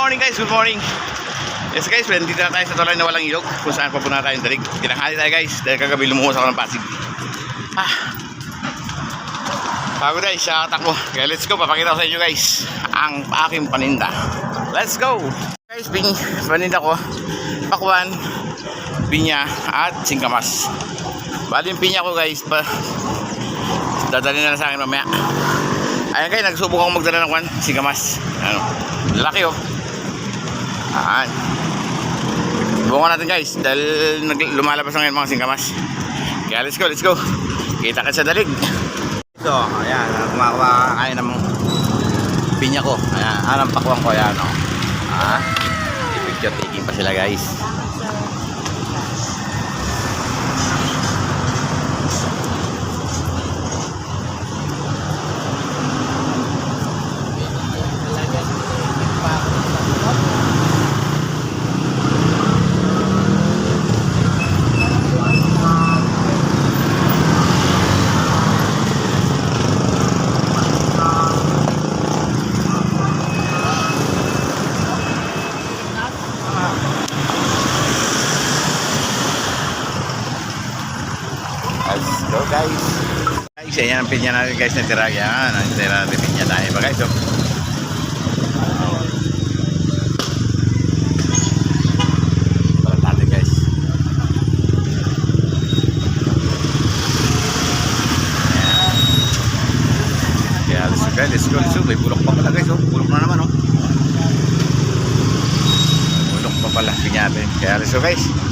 morning guys, good morning. Yes guys, nandito na tayo sa tulay na walang ilog kung saan papunta tayo ng dalig. Tinanghali tayo guys, dahil kagabi lumuhos ako ng Pasig. Ah. Pagod guys, sa takbo. Kaya let's go, papakita ko sa inyo guys ang aking paninda. Let's go! Guys, pin, paninda ko, pakwan, pinya, at singkamas. Bali yung pinya ko guys, pa, dadalhin na lang sa akin mamaya. Ayan guys, nagsubok ako magdala ng kwan, singkamas. Ano, laki oh. Ayan. Subukan natin guys, dahil lumalabas na ngayon mga singkamas. Kaya let's go, let's go. Kita ka sa dalig. So, ayan, kumakuha kayo ng pinya ko. Ayan, anong pakuan ko, ayan oh. Ah, picture taking pa sila guys. Go guys. Guys, ayan ang pinya natin guys na tira. Yan, ang tira natin pinya tayo ba guys. Oh. Go guys, let's go, let's go. May bulok pa pala guys. Oh. Bulok na naman oh. Bulok pa pala pinya natin. Kaya let's go guys.